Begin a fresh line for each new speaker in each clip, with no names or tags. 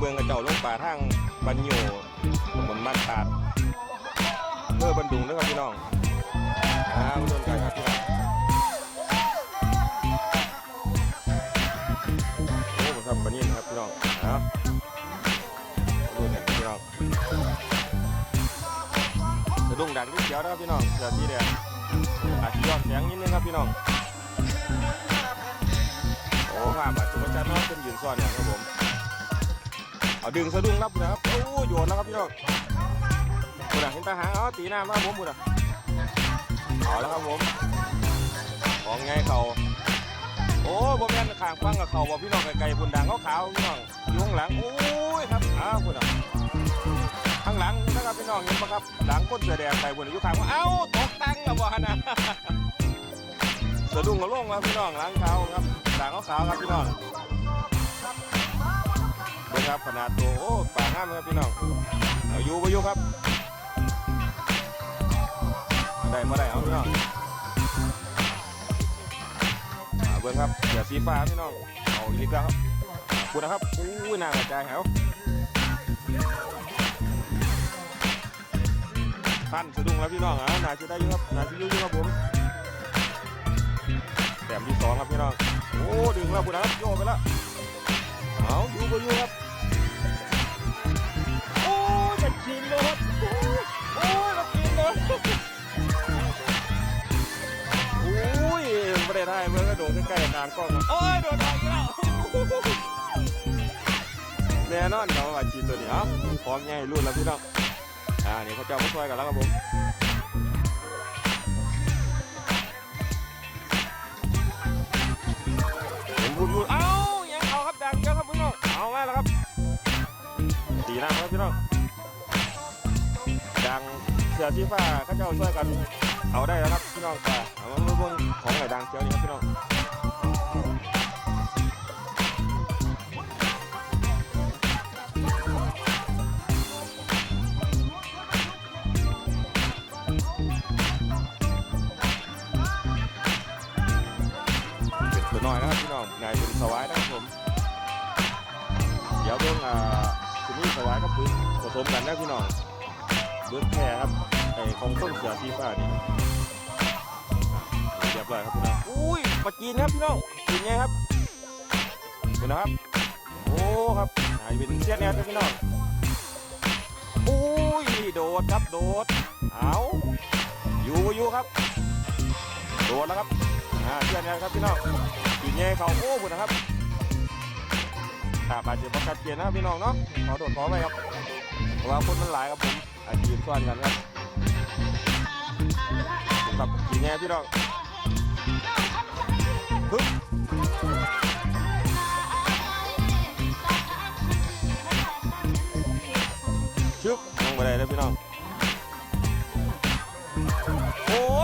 เบืองกระเจ้าลงป่าทางบันโยตำบลบ้านตาดเพื่อบันดุงนะครับพี่น้องอ่ามาโดนกันครับพี่น้องโอ้ผมครับบันนี้นะครับพี่น้องเอามาดูกันพี่น้องสะดุ้งดังที่เขียวนะครับพี่น้องเสือสีแดงอาจจะย้อนแสงนิดนึงครับพี่น้องโอ้ภาพอาจจะไม่ชัดเนาะเป็นยืนซ้อนอย่างครับผม เอาดึงสะดุ้งรับนะครับโอ้โยนแล้วครับพี่น้องบุดะเห็นตาหางเอตีหน้ามาผมบุดะเอาแล้วครับผมของไงเขาโอ้บ่แม่นข้างฟังกับเขาบ่พี่น้องไกลๆพุ่นดังเขาวพี่น้องยู่ข้งหลังโอ้ยครับอ้าวพุ่นอะข้างหลังนะครับพี่น้องเห็นปะครับ หลังก้นเสือแดงไปพุ่นอยู่ข้างว่าเอ้าตกตังแล้วบ่ฮะนะสะดุ้งกระล่งครับพี่น้องหลังเขาครับด่างเขาขาวครับพี่น้อง ครับขนาดตัวโอ้ป่างามครับพี่น้องเอาอยู่บ่อยู่ครับได้มาได้เอาพี่น้องอ่าเบิ่งครับเสือสีฟ้าพี่น้องเอาอีกแล้วครับคุณนะครับอู้น่ากระจายแถวท่านสะดุ้งแล้วพี่น้องอะนาจะได้ยู่ครับนาจะอยู่ยู่ครับผมแต้มที่สองครับพี่น้องโอ้ดึงแล้วคุณนะครับโยกไปแล้วเอาอยู่ก็อยู่ครับ ใกล้ๆกางกล้องโอ้ยโดนอีกแล้วแน่นอนครับว่าจีนตัวนี้เอาพร้อมไงรุ่นแล้วพี่น้องอ่านี่เขาจ้ามาช่วยกันแล้วครับผมผมพูดพูดเอ้ายังเอาครับดังเยอะครับพี่น้องเอาไว้แล้วครับตีหน้าครับพี่น้องดังเสือสีฟ้าเขาจ้าช่วยกัน เอาได้แล้วครับพี่น้องแต่เอามาเบิ่งของไหนดังเจ้านี่ครับพี่น้อง นะครับพี่น้องนายเป็นสวายนะครับผม เดี๋ยวเบิ่งอ่าคุณนี่สวายกับพึ่งผสมกันนะพี่น้องเบิ่งแค่ครับไอ้ของต้นเสือสีฟ้านี่ครับเรียบร้อยครับพี่น้องอุ้ยปลาจีนครับพี่น้องจีนไงครับคุณนะครับ โอ้ครับนายเป็นเสียนแนวครับพี่น้องอุ้ยโดดครับโดดเอาอยู่อยู่ครับโดดแล้วครับอ่าเสียนแนวครับพี่น้อง จีนไงเขาโอ้คุณนะครับครับอาจจะประกาศเกียนนะครับพี่น้องเนาะขอโทษขอไปครับเพราะว่าคนมันหลายครับผมอาจจะยืนซ้อนกันครับผมกับกินแง่พี่น้องฮึบชึบลงไปเลยนะพี่น้อง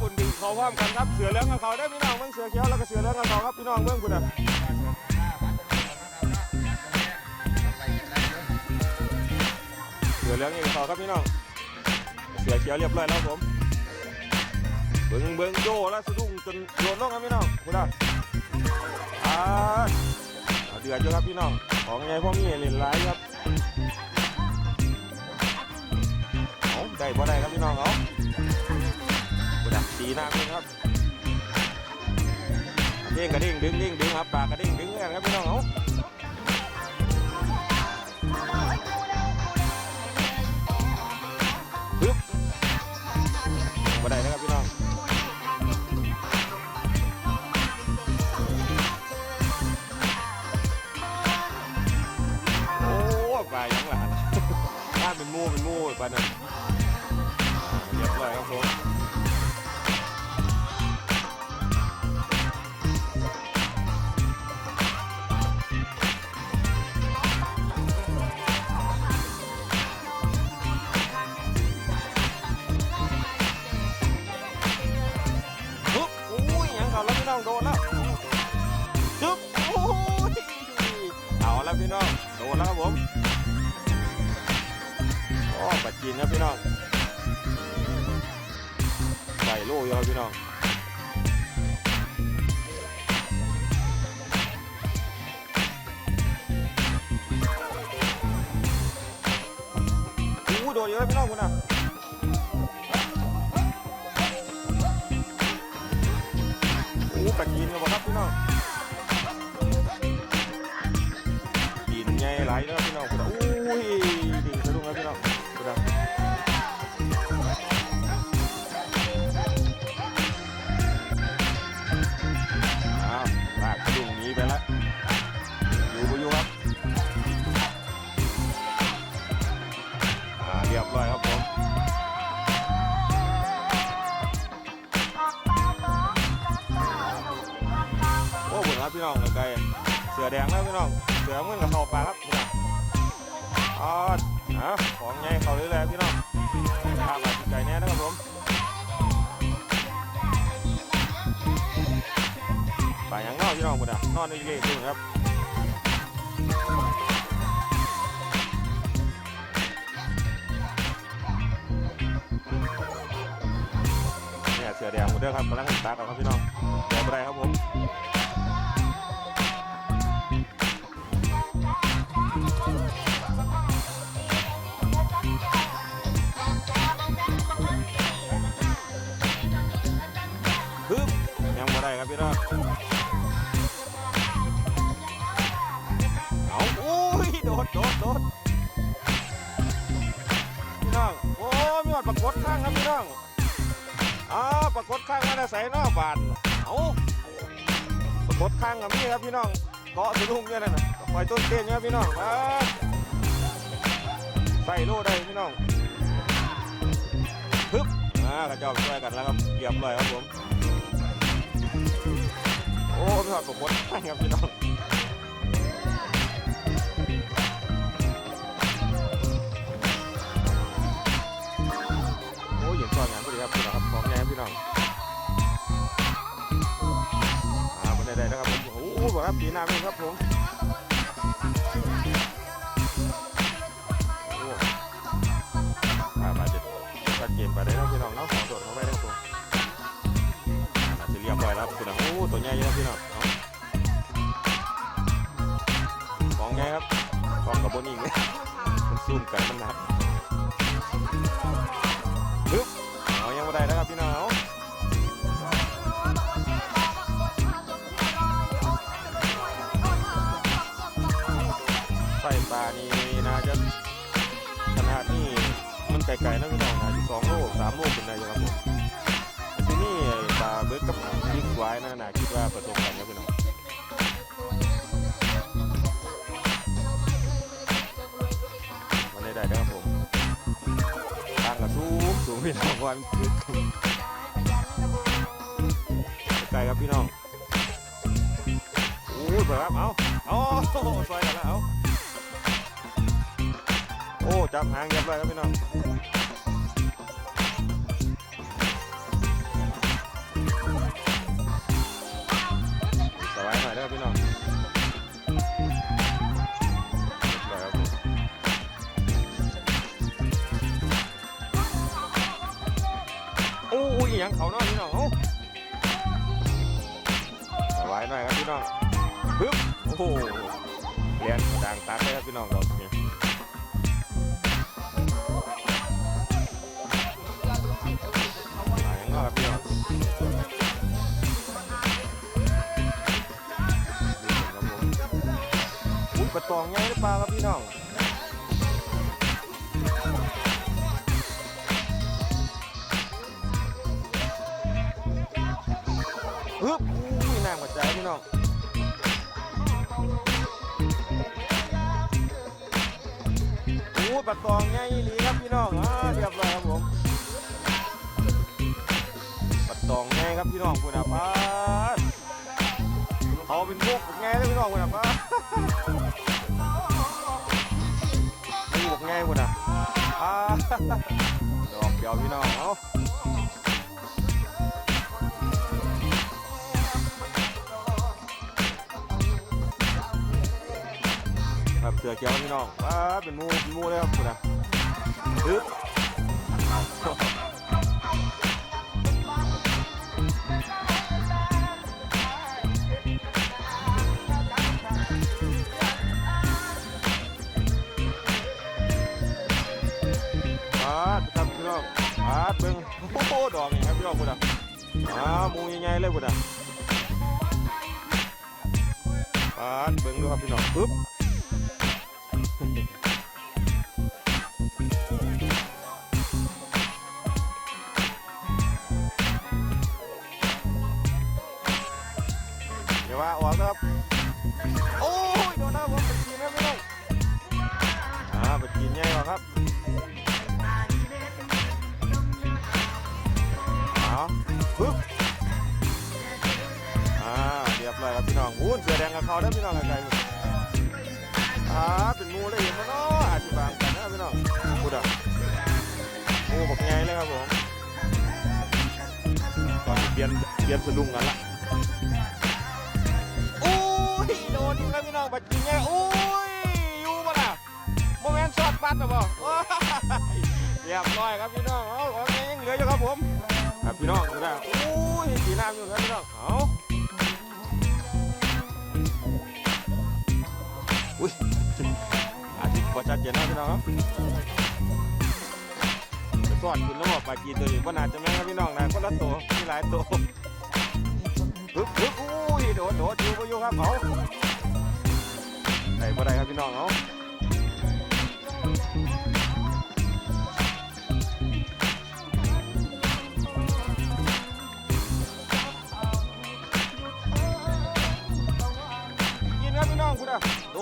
บุญดึงเขาพร้อมกันครับเสือเหลืองกับเขาได้พี่น้องเบิ่งเสือเขียวแล้วก็เสือเหลืองกับเขาครับพี่น้องเบิ่งคุณอะเสือเหลืองอยังต่อครับพี่น้องเสือเขียวเรียบร้อยแล้วผมเบิ้งเบิ้งโยแล้วสะดุ้งจนโยนลงครับพี่น้องคุณอะอ่าเดือดอยู่ครับพี่น้องของไงพวกนี้เล่นร้ายครับเอาได้บ่ได้ครับพี่น้องเอา สีนาคุณครับเด้งกระเด้งดึงเด้งดึงครับปากกระเด้งดึงกันครับพี่น้องเอาปึ๊บมาได้นะครับพี่น้องโอ้ปลายังหลานบ้าเป็นมูเป็นมูปลานั่นเี่น้องโดนแล้วครับผมอ๋อปัดจีนครับพี่น้องใส่โล่อยู่ครับพี่น้องอู้โดนเยอะพี่น้องคุน่ะ ญ่หลายแล้วพี่น้องคุณอุ้ยดิ่งสะดุ้งแล้วพี่น้องคุณน่ะอ้าวลากสะดุ้งนี้ไปแล้วอยู่บ่อยู่ครับอ่าเรียบร้อยครับผมโอ้บุญครับพี่น้องไกลเสือแดงแล้วพี่น้อง เสือมึนกับเขาปลาครับ พี่น้องอ๋อฮะของใหญ่เขาเรื่อยๆพี่น้องข้ามมาไกลแน่นะครับผมปลายังนอกพี่น้องบุญอะนอนอีกเลยพี่ครับเนี่ยเสือแดงหมดเด้อครับกำลังตากเอาครับพี่น้องเดี๋ยวไปได้ครับผม ดข้างกับพี่ครับพี่น้องเกาะสะดุ้งเนี่ยนั่นน่ะปล่อยต้นเต้นเนี่ยครับพี่น้องใส่โล่ได้พี่น้องฮึบอ่ากระจอกช่วยกันแล้วครับเรียบร้อยครับผมโอ้พี่หอดปรากฏข้างครับพี่น้องโอ้ยเหยียบก้อนงานพอดีครับพี่น้องครับของแง่พี่น้อง ผมโอ้โหบอกครับปีหน้าเป็นครับผมโอ้อ่าบาดเจ็บชัดเจนไปได้แล้วพี่น้องเนาะของโดดเข้าไปได้ครับผมอาจะเรียบร้อยแล้วครับพี่น้องโอ้ตัวใหญ่ครับพี่น้องเอาของแง่ครับของกับบนอีกเลยมันซูมไก่มันนักปึ๊บเอายังไม่ได้นะครับพี่น้อง ส่ปลานี่น่าจะขนาดนี้มันไกลๆนะพี่น้องนะอีสองโลสามโลเป็นได้อยู่ครับผมที่นี่ปลาเบิร์ดกับบิ๊กไว้นะน่าคิดว่าผสมกันครับพี่น้องมันได้ได้ครับผมตั้งกระสูงสูงพี่น้องวันคือไกลครับพี่น้องโอ้ยเปิดครับเอาเอาซอยกันแล้วเอา อ้จับหางเรียบร้อยครับพี่น้องสบายหน่อยนะครับพี่น้องเรียครับผมโอ้ยยังเขาเนาะพี่น้องสบายหน่อยครับพี่น้องปึ๊บโอ้โหเรียนดังตัดเลยครับพี่น้องเราเนี่ย ปลาตองใหญ่หรือเปล่าครับพี่น้องปึ๊บอุ้ยน้ำกระจายพี่น้องโอ้ยปลาตองใหญ่อีหลีครับพี่น้องอ่าเรียบร้อยครับผมปลาตองใหญ่ครับพี่น้องคุณอะป้าดเอาเป็นพวกไงเลยพี่น้องคุณอะป้า ยวพี่น้องเอาครับเสือเขียวพี่น้องว้าเป็นมูเป็นมูเลยครับคุณนะฮึบ เบิ้งโอ้โหดอกนี่ครับพี่น้องพุ่นอะอ้าวหมูใหญ่ๆเลยพุ่นอะปาดเบิ้งดูครับพี่น้องปึ๊บเดี๋ยวว่าออกครับ โอ้ยโดนแล้วผมเป็นทีมครับพี่น้องอ่าเป็นทีมใหญ่กว่าครับ ปึ๊บอ่าเรียบร้อยครับพี่น้องอู้นเสือแดงกับเขาได้พี่น้องไกลๆอ่าเป็นหมูเลยเห็นมั้ยเนาะอาจจะบางกันนะพี่น้องพูดอะหมูบอกไงเลยครับผมตอนนี้เปลี่ยนเปลี่ยนสะดุ้งกันละโอ้ยโดนอีกแล้วพี่น้องบัดจริงไงโอ้ยอยู่บ่ล่ะโมเมนต์ช็อตบัตรหรือเปล่าเรียบร้อยครับพี่น้องเอาของเองเหลืออยู่ครับผมครับพี่น้อง น้ำอยู่ครับพี่น้องเอาอุ้ยอาจจะพอชัดเจนนะพี่น้องครับสอดคุณแล้วบอกปลาจีนตัวนี้ก็น่าจะแม่นครับพี่น้องนะคนละตัวมีหลายตัวปึ๊บปึ๊บอุ้ยโดดโดดอยู่บ่อยู่ครับเอาได้บ่ได้ครับพี่น้องเอา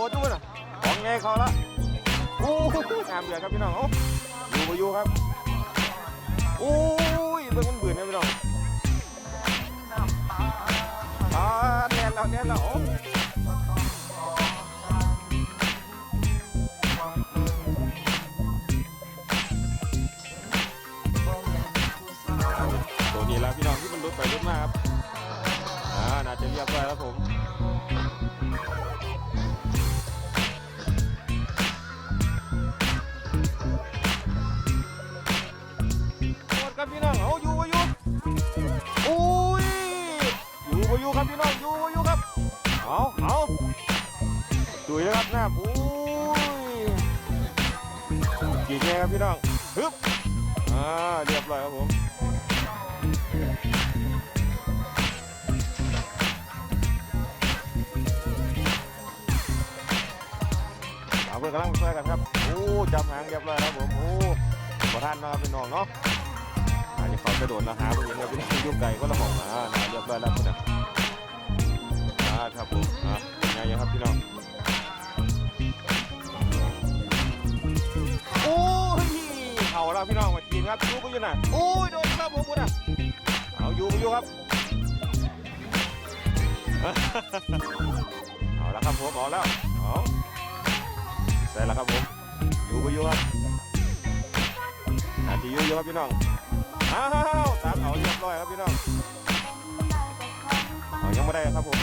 ดดอยู่น่ะของไงเขาละโอ้งามเดือดครับพี่น้องอาอยู่บ่อยู่ครับโอ้ยเบิ่งมันเบื่อนะพี่น้องอ่าเนี่ยเราเนี่ยเราตัวนี้แล้วพี่น้องที่มันรุดไปรุดมาครับอ่าน่าจะเรียบร้อยแล้วผม ดูนะครับหน้าอุ้ยกี่แง่ครับพี่น้องฮึบอ่าเรียบร้อยครับผมเอาเพื่อนกำลังช่วยกันครับโอ้จับหางเรียบร้อยครับผมโอ้ประทานนะครับพี่น้องเนาะอันนี้เขากระโดดนะหาผู้หญิงกับพี่น้องยุ่งไก่ก็ระบอกอ่าน่าเรียบร้อยแล้วนะอ่าครับผมอ่าไงครับพี่น้อง เอาแล้วพี่น้องมาจีนครับอยู่ก็อยู่น่ะโอ้ยโดนครับผมคุณนะเอาอยู่ก็อยู่ครับเอาแล้วครับผมเอาแล้วเอาใส่แล้วครับผมอยู่ก็อยู่ครับอาจจะอยู่อยู่ครับพี่น้องอ้าวตามเอาเรียบร้อยครับพี่น้องเอายังไม่ได้ครับผม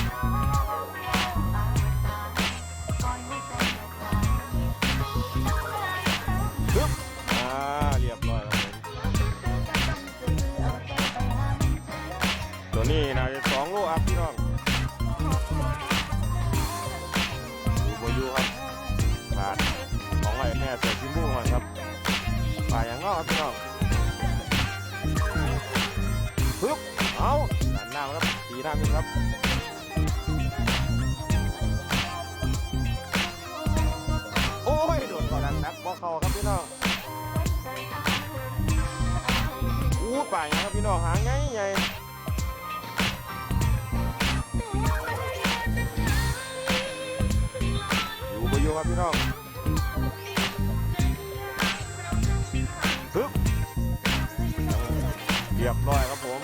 นี้น่าจะสองโลอัพพี่น้องอยู่บอยู่ครับบาทของไอ้แม่เสือชิมูมันครับป่าอย่างงอครับพี่น้องปึ๊บเอาดันหน้าครับตีหน้ามิครับโอ้ยโดนก่อนดันนักบอกเขาครับพี่น้องอู้ป่ายครับพี่น้องหางไงใหญ่ ครับพี่น้องปึ๊บเรียบร้อยครับผม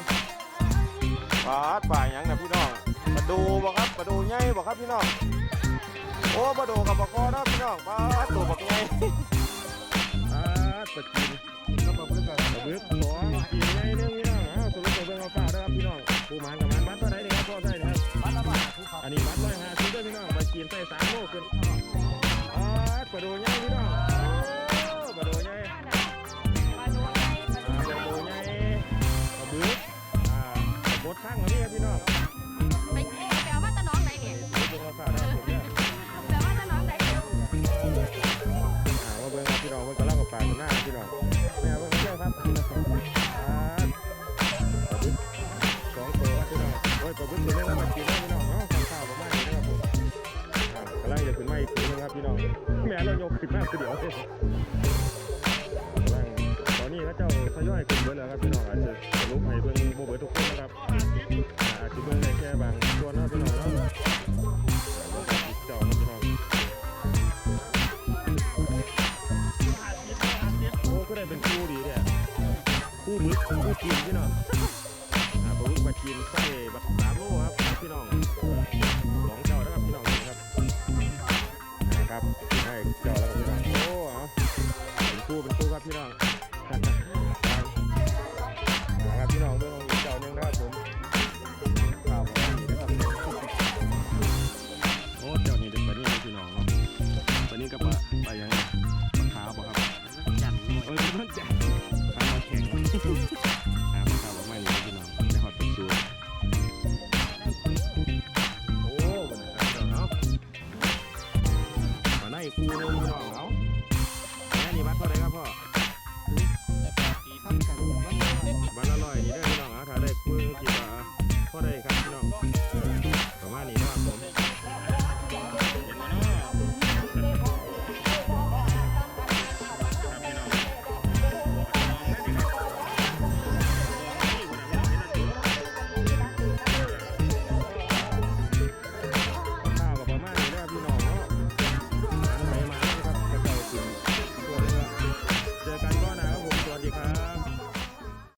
ปลาดป่าหยังนะพี่น้องปลาดูบ่ครับปลาดูใหญ่บ่ครับพี่น้องโอ้ปลาดูกับปลาคอนะพี่น้องปลาดตัวบักใหญ่ปลาดปลาจีนครับปลาบึกปลาบึกสองจีนใหญ่เรื่องพี่น้องอ้าวสรุปตัวเบิ่งเอาข้าวด้วยครับพี่น้องผู้หมาน ตอนนี้เขาเจ้าทยอยขึ้นเบิดแล้วครับพี่น้องอาจจะสรุปให้เบิ่งโมเบิดทุกคนนะครับอาจจะเบิ่งได้แค่บางส่วนนะพี่น้อง
เนาะเจ้าพี่น้องโอ้ก็ได้
เป็นคู่ดีเนี่ย
คู่มึกคู่กินพี่น้อง
อ่าปลาบึกปลาจีนไส้บักสามโลครับพี่น้องสองเจ้านะครับพี่น้องนะครับนะครับ ครับพี่น้องนะครับพี่น้องเบื้องเจ้าหนึ่งนะครับผมข้าวขอนี่นะเจ้านี่เด็พี่น้องเนาะไปนี่ก็ปะไปยังมะขามบ่ครับจันเออมันจันขาแข็งอ่ามขามบอไม่เลยพี่น้องในหอดเป็นตัวโอ้มาได้คูนึงเนาะ